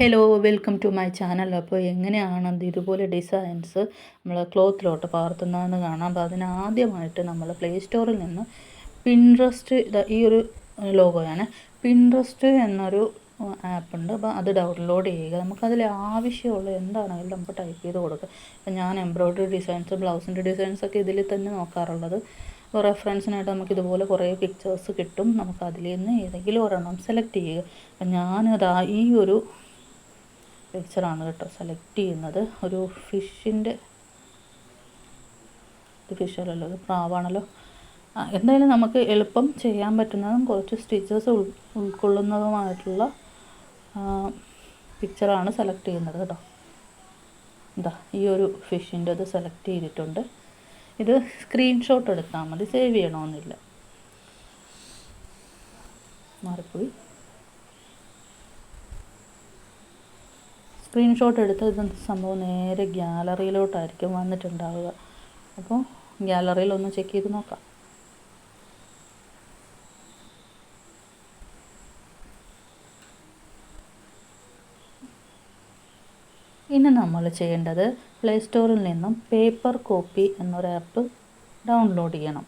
Hello welcome to my channel അപ്പോൾ എങ്ങനെയാണ് ഇതുപോലെ ഡിസൈൻസ് നമ്മൾ ക്ലോത്തിലോട്ട് പകർത്തുന്നതെന്ന് കാണാം. അപ്പോൾ അതിനാദ്യമായിട്ട് നമ്മൾ പ്ലേ സ്റ്റോറിൽ നിന്ന് പിൻട്രസ്റ്റ് ഈ ഒരു ലോഗോയാണ് പിൻട്രസ്റ്റ് എന്നൊരു ആപ്പുണ്ട് അപ്പോൾ അത് ഡൗൺലോഡ് ചെയ്യുക. നമുക്കതിൽ ആവശ്യമുള്ള എന്താണെങ്കിലും നമുക്ക് ടൈപ്പ് ചെയ്ത് കൊടുക്കുക അപ്പോൾ ഞാൻ എംബ്രോയ്ഡറി ഡിസൈൻസ് ബ്ലൗസിന്റെ ഡിസൈൻസ് ഒക്കെ ഇതിൽ തന്നെ നോക്കാറുള്ളത്. അപ്പോൾ റെഫറൻസിനായിട്ട് നമുക്ക് ഇതുപോലെ കുറേ പിക്ചേഴ്സ് കിട്ടും. നമുക്ക് അതിൽ നിന്ന് ഏതെങ്കിലും ഒരെണ്ണം സെലക്ട് ചെയ്യുക. അപ്പം ഞാനത് ഈ ഒരു പിക്ചറാണ് കേട്ടോ. സെലക്ട് ചെയ്യുന്നത്. ഒരു ഫിഷിന്റെ ഇത് ഫിഷല്ലല്ലോ ഇത് പ്രാവാണല്ലോ. എന്തായാലും നമുക്ക് എളുപ്പം ചെയ്യാൻ പറ്റുന്നതും കുറച്ച് സ്റ്റിച്ചസ് ഉൾ ഉൾക്കൊള്ളുന്നതുമായിട്ടുള്ള പിക്ചറാണ് സെലക്ട് ചെയ്യുന്നത് കേട്ടോ. എന്താ ഈ ഒരു ഫിഷിന്റെ ഇത് സെലക്ട് ചെയ്തിട്ടുണ്ട്. ഇത് സ്ക്രീൻഷോട്ട് എടുത്താൽ മതി. സേവ് ചെയ്യണമെന്നില്ല മാറിപ്പോയി. സ്ക്രീൻഷോട്ട് എടുത്ത് ഇത് സംഭവം നേരെ ഗ്യാലറിയിലോട്ടായിരിക്കും വന്നിട്ടുണ്ടാവുക. അപ്പോൾ ഗ്യാലറിയിൽ ഒന്ന് ചെക്ക് ചെയ്ത് നോക്കാം. ഇനി നമ്മൾ ചെയ്യേണ്ടത് പ്ലേ സ്റ്റോറിൽ നിന്നും പേപ്പർ കോപ്പി എന്നൊരു ആപ്പ് ഡൗൺലോഡ് ചെയ്യണം.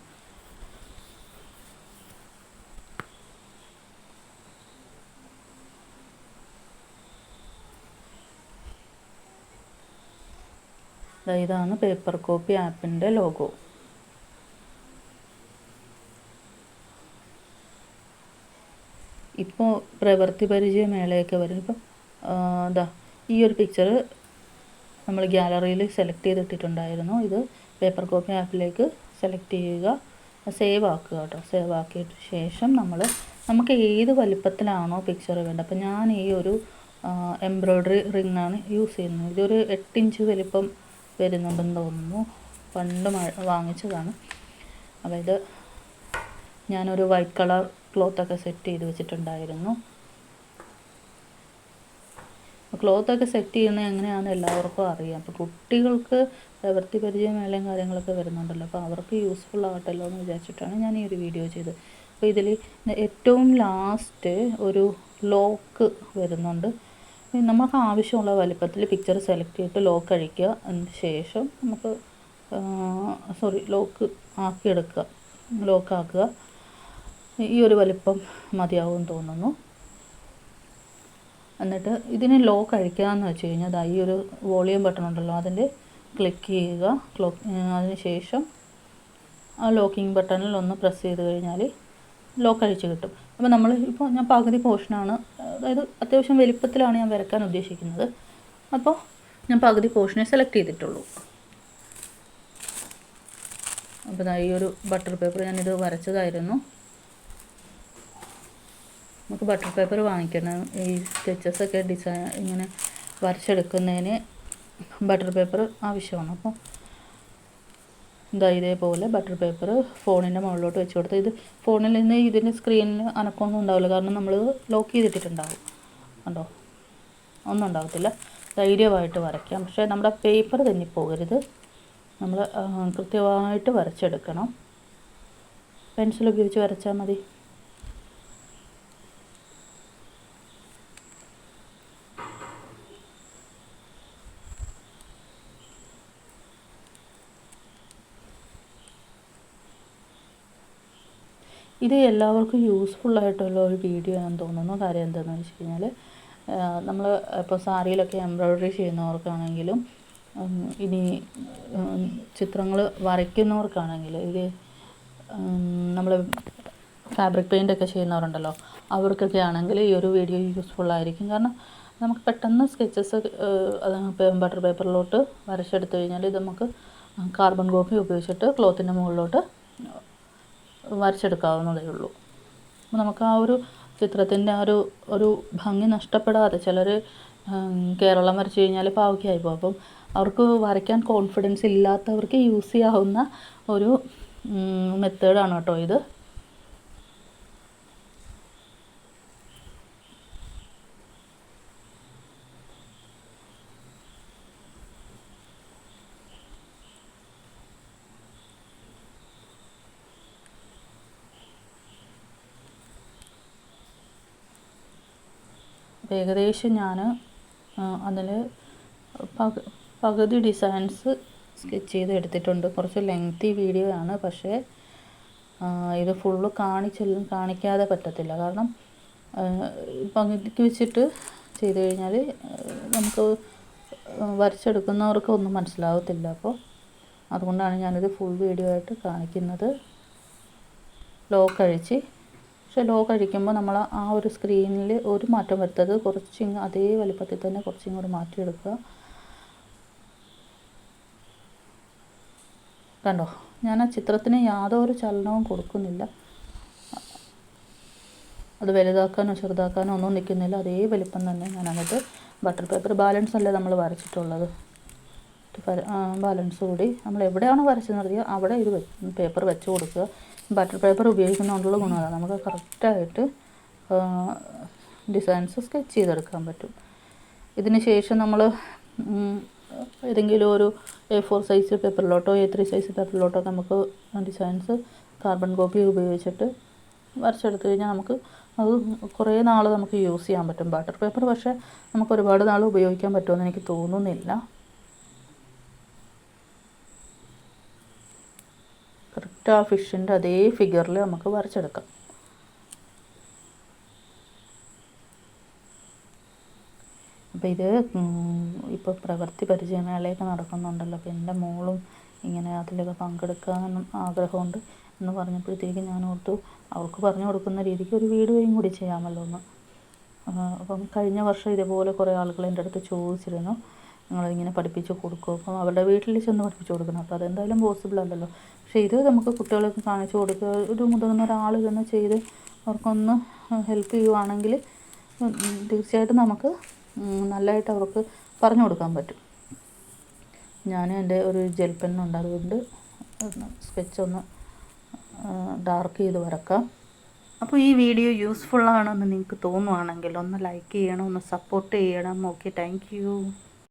ഇതാണ് പേപ്പർ കോപ്പി ആപ്പിന്റെ ലോഗോ ഇപ്പോൾ പ്രവൃത്തി പരിചയ മേളയൊക്കെ വരും ഇപ്പം ഇതാ ഈ ഒരു പിക്ചർ നമ്മൾ ഗ്യാലറിയിൽ സെലക്ട് ചെയ്തിട്ടിട്ടുണ്ടായിരുന്നു. ഇത് പേപ്പർ കോപ്പി ആപ്പിലേക്ക് സെലക്ട് ചെയ്യുക സേവ് ആക്കുക കേട്ടോ. സേവ് ആക്കിയിട്ട് ശേഷം നമ്മൾ നമുക്ക് ഏത് വലിപ്പത്തിലാണോ പിക്ചർ വേണ്ടത്. അപ്പം ഞാൻ ഈ ഒരു എംബ്രോയ്ഡറി റിങ്ങാണ് യൂസ് ചെയ്യുന്നത്. ഇതൊരു എട്ട് ഇഞ്ച് വലിപ്പം വരുന്നുണ്ടെന്ന് തോന്നുന്നു. പണ്ട് വാങ്ങിച്ചതാണ്. അതായത് ഞാനൊരു വൈറ്റ് കളർ ക്ലോത്തൊക്കെ സെറ്റ് ചെയ്ത് വെച്ചിട്ടുണ്ടായിരുന്നു. ക്ലോത്തൊക്കെ സെറ്റ് ചെയ്യുന്നത് എങ്ങനെയാണെന്ന് എല്ലാവർക്കും അറിയാം. അപ്പോൾ കുട്ടികൾക്ക് പ്രവൃത്തി പരിചയം മേളയും കാര്യങ്ങളൊക്കെ വരുന്നുണ്ടല്ലോ. അപ്പോൾ അവർക്ക് യൂസ്ഫുൾ ആകട്ടല്ലോ എന്ന് വിചാരിച്ചിട്ടാണ് ഞാൻ ഈ ഒരു വീഡിയോ ചെയ്തത്. അപ്പോൾ ഇതിൽ ഏറ്റവും ലാസ്റ്റ് ഒരു ലോക്ക് വരുന്നുണ്ട്. നമുക്ക് ആവശ്യമുള്ള വലിപ്പത്തിൽ പിക്ചർ സെലക്ട് ചെയ്തിട്ട് ലോക്ക് അഴിക്കുക. അതിന് ശേഷം നമുക്ക് സോറി ലോക്ക് ആക്കിയെടുക്കുക. ലോക്ക് ആക്കുക. ഈ ഒരു വലിപ്പം മതിയാവും തോന്നുന്നു. എന്നിട്ട് ഇതിന് ലോക്ക് അഴിക്കാമെന്ന് വെച്ച് കഴിഞ്ഞാൽ ഈ ഒരു വോളിയം ബട്ടൺ ഉണ്ടല്ലോ അതിന്റെ ക്ലിക്ക് ചെയ്യുക. അതിന് ശേഷം ആ ലോക്കിംഗ് ബട്ടണിൽ ഒന്ന് പ്രസ് ചെയ്ത് കഴിഞ്ഞാൽ ലോക്ക് അഴിച്ച് കിട്ടും. അപ്പോൾ നമ്മൾ ഇപ്പോൾ ഞാൻ പകുതി പോർഷനാണ് അതായത് അത്യാവശ്യം വലിപ്പത്തിലാണ് ഞാൻ വരയ്ക്കാൻ ഉദ്ദേശിക്കുന്നത്. അപ്പോൾ ഞാൻ പകുതി പോർഷനെ സെലക്ട് ചെയ്തിട്ടുള്ളൂ. അപ്പോൾ ഈ ഒരു ബട്ടർ പേപ്പർ ഞാനിത് വരച്ചതായിരുന്നു. നമുക്ക് ബട്ടർ പേപ്പർ വാങ്ങിക്കണം. ഈ സ്കെച്ചസൊക്കെ ഡിസൈൻ ഇങ്ങനെ വരച്ചെടുക്കുന്നതിന് ബട്ടർ പേപ്പർ ആവശ്യമാണ്. അപ്പോൾ ഇതാ ഇതേപോലെ ബട്ടർ പേപ്പർ ഫോണിന്റെ മുകളിലോട്ട് വെച്ച് കൊടുത്ത്. ഇത് ഫോണിൽ നിന്ന് ഇതിന്റെ സ്ക്രീനിൽ അനക്കമൊന്നും ഉണ്ടാവില്ല. കാരണം നമ്മൾ ലോക്ക് ചെയ്തിട്ടുണ്ടാവും കണ്ടോ? ഒന്നും ഉണ്ടാകത്തില്ല ധൈര്യമായിട്ട് വരയ്ക്കാം. പക്ഷേ നമ്മുടെ പേപ്പർ തന്നെ പോകരുത് നമ്മൾ കൃത്യമായിട്ട് വരച്ചെടുക്കണം. പെൻസിൽ ഉപയോഗിച്ച് വരച്ചാൽ മതി. ഇത് എല്ലാവർക്കും യൂസ്ഫുൾ ആയിട്ടുള്ള ഒരു വീഡിയോ ആണെന്ന് തോന്നുന്നു. കാര്യം എന്താണെന്ന് വെച്ച് കഴിഞ്ഞാൽ നമ്മൾ ഇപ്പോൾ സാരിയിലൊക്കെ എംബ്രോയ്ഡറി ചെയ്യുന്നവർക്കാണെങ്കിലും ഇനി ചിത്രങ്ങൾ വരയ്ക്കുന്നവർക്കാണെങ്കിൽ ഇത് നമ്മൾ ഫാബ്രിക് പെയിന്റ് ഒക്കെ ചെയ്യുന്നവരുണ്ടല്ലോ അവർക്കൊക്കെ ആണെങ്കിൽ ഈ ഒരു വീഡിയോ യൂസ്ഫുൾ ആയിരിക്കും. കാരണം നമുക്ക് പെട്ടെന്ന് സ്കെച്ചസ് ബട്ടർ പേപ്പറിലോട്ട് വരച്ചെടുത്തു കഴിഞ്ഞാൽ ഇത് നമുക്ക് കാർബൺ കോപ്പി ഉപയോഗിച്ചിട്ട് ക്ലോത്തിന്റെ മുകളിലോട്ട് വരച്ചെടുക്കാവുന്നതേ ഉള്ളൂ. അപ്പോൾ നമുക്ക് ആ ഒരു ചിത്രത്തിന്റെ ആ ഒരു ഒരു ഭംഗി നഷ്ടപ്പെടാതെ ചിലർ കേരളം വരച്ച് കഴിഞ്ഞാൽ പാവയ്ക്കായി പോകും. അപ്പം അവർക്ക് വരയ്ക്കാൻ കോൺഫിഡൻസ് ഇല്ലാത്തവർക്ക് യൂസ് ചെയ്യാവുന്ന ഒരു മെത്തേഡാണ് കേട്ടോ ഇത്. ഏകദേശം ഞാൻ അതിൽ പക പകുതി ഡിസൈൻസ് സ്കെച്ച് ചെയ്ത് എടുത്തിട്ടുണ്ട്. കുറച്ച് ലെങ്തി വീഡിയോ ആണ്. പക്ഷേ ഇത് ഫുള്ള് കാണിച്ചില്ല കാണിക്കാതെ പറ്റത്തില്ല. കാരണം പകുതിക്ക് വെച്ചിട്ട് ചെയ്ത് കഴിഞ്ഞാൽ നമുക്ക് വരച്ചെടുക്കുന്നവർക്ക് ഒന്നും മനസ്സിലാവത്തില്ല. അപ്പോൾ അതുകൊണ്ടാണ് ഞാനിത് ഫുൾ വീഡിയോ ആയിട്ട് കാണിക്കുന്നത്. ലോക്ക് അഴിച്ച് പക്ഷെ ലോ കഴിക്കുമ്പോൾ നമ്മൾ ആ ഒരു സ്ക്രീനിൽ ഒരു മാറ്റം വരുത്തത് കുറച്ചിങ് അതേ വലിപ്പത്തിൽ തന്നെ കുറച്ചിങ്ങോട്ട് മാറ്റിയെടുക്കുക കണ്ടോ? ഞാൻ ആ ചിത്രത്തിന് യാതൊരു ചലനവും കൊടുക്കുന്നില്ല. അത് വലുതാക്കാനോ ചെറുതാക്കാനോ ഒന്നും നിൽക്കുന്നില്ല. അതേ വലിപ്പം തന്നെ ഞാൻ അങ്ങോട്ട് ബട്ടർ പേപ്പർ ബാലൻസ് അല്ലേ നമ്മൾ വരച്ചിട്ടുള്ളത്. ബാലൻസ് കൂടി നമ്മൾ എവിടെയാണോ വരച്ചു അവിടെ ഇത് പേപ്പർ വെച്ച് കൊടുക്കുക. ബട്ടർ പേപ്പർ ഉപയോഗിക്കുന്നതുകൊണ്ടുള്ള ഗുണം നമുക്ക് കറക്റ്റായിട്ട് ഡിസൈൻസ് സ്കെച്ച് ചെയ്തെടുക്കാൻ പറ്റും. ഇതിന് ശേഷം നമ്മൾ ഏതെങ്കിലും ഒരു എ ഫോർ സൈസ് പേപ്പറിലോട്ടോ എ ത്രീ സൈസ് പേപ്പറിലോട്ടോ നമുക്ക് ഡിസൈൻസ് കാർബൺ കോപ്പി ഉപയോഗിച്ചിട്ട് വരച്ചെടുത്ത് കഴിഞ്ഞാൽ നമുക്ക് അത് കുറേ നാൾ നമുക്ക് യൂസ് ചെയ്യാൻ പറ്റും. ബട്ടർ പേപ്പർ പക്ഷേ നമുക്ക് ഒരുപാട് നാൾ ഉപയോഗിക്കാൻ പറ്റുമെന്ന് എനിക്ക് തോന്നുന്നില്ല. കറക്റ്റ് ആ ഫിഷിന്റെ അതേ ഫിഗറിൽ നമുക്ക് വരച്ചെടുക്കാം അപ്പോൾ ഇത് ഇപ്പോൾ പ്രവൃത്തി പരിചയമേളയൊക്കെ നടക്കുന്നുണ്ടല്ലോ. അപ്പോൾ എന്റെ മോളും ഇങ്ങനെ അതിലൊക്കെ പങ്കെടുക്കാൻ ആഗ്രഹമുണ്ട് എന്ന് പറഞ്ഞപ്പോഴത്തേക്ക് ഞാൻ ഓർത്തു അവർക്ക് പറഞ്ഞു കൊടുക്കുന്ന രീതിക്ക് ഒരു വീഡിയോയും കൂടി ചെയ്യാമല്ലോ എന്ന്. അപ്പം കഴിഞ്ഞ വർഷം ഇതുപോലെ കുറേ ആളുകൾ എന്റെ അടുത്ത് ചോദിച്ചിരുന്നു. നിങ്ങളിങ്ങനെ പഠിപ്പിച്ച് കൊടുക്കും. അപ്പം അവരുടെ വീട്ടിൽ ചെന്ന് പഠിപ്പിച്ച് കൊടുക്കണം അപ്പോൾ അതെന്തായാലും പോസിബിൾ അല്ലല്ലോ. പക്ഷേ ഇത് നമുക്ക് കുട്ടികൾക്ക് കാണിച്ചു കൊടുക്കുക. ഒരു മുതിർന്ന ഒരാൾ ഇതൊന്ന് ചെയ്ത് അവർക്കൊന്ന് ഹെൽപ്പ് ചെയ്യുവാണെങ്കിൽ തീർച്ചയായിട്ടും നമുക്ക് നല്ലതായിട്ട് അവർക്ക് പറഞ്ഞു കൊടുക്കാൻ പറ്റും. ഞാൻ എന്റെ ഒരു ജെൽ പെണ്ണുണ്ട് അതുകൊണ്ട് സ്കെച്ച് ഒന്ന് ഡാർക്ക് ചെയ്ത് വരക്കാം. അപ്പോൾ ഈ വീഡിയോ യൂസ്ഫുൾ ആണെന്ന് നിങ്ങൾക്ക് തോന്നുവാണെങ്കിൽ ഒന്ന് ലൈക്ക് ചെയ്യണം ഒന്ന് സപ്പോർട്ട് ചെയ്യണം. Okay thank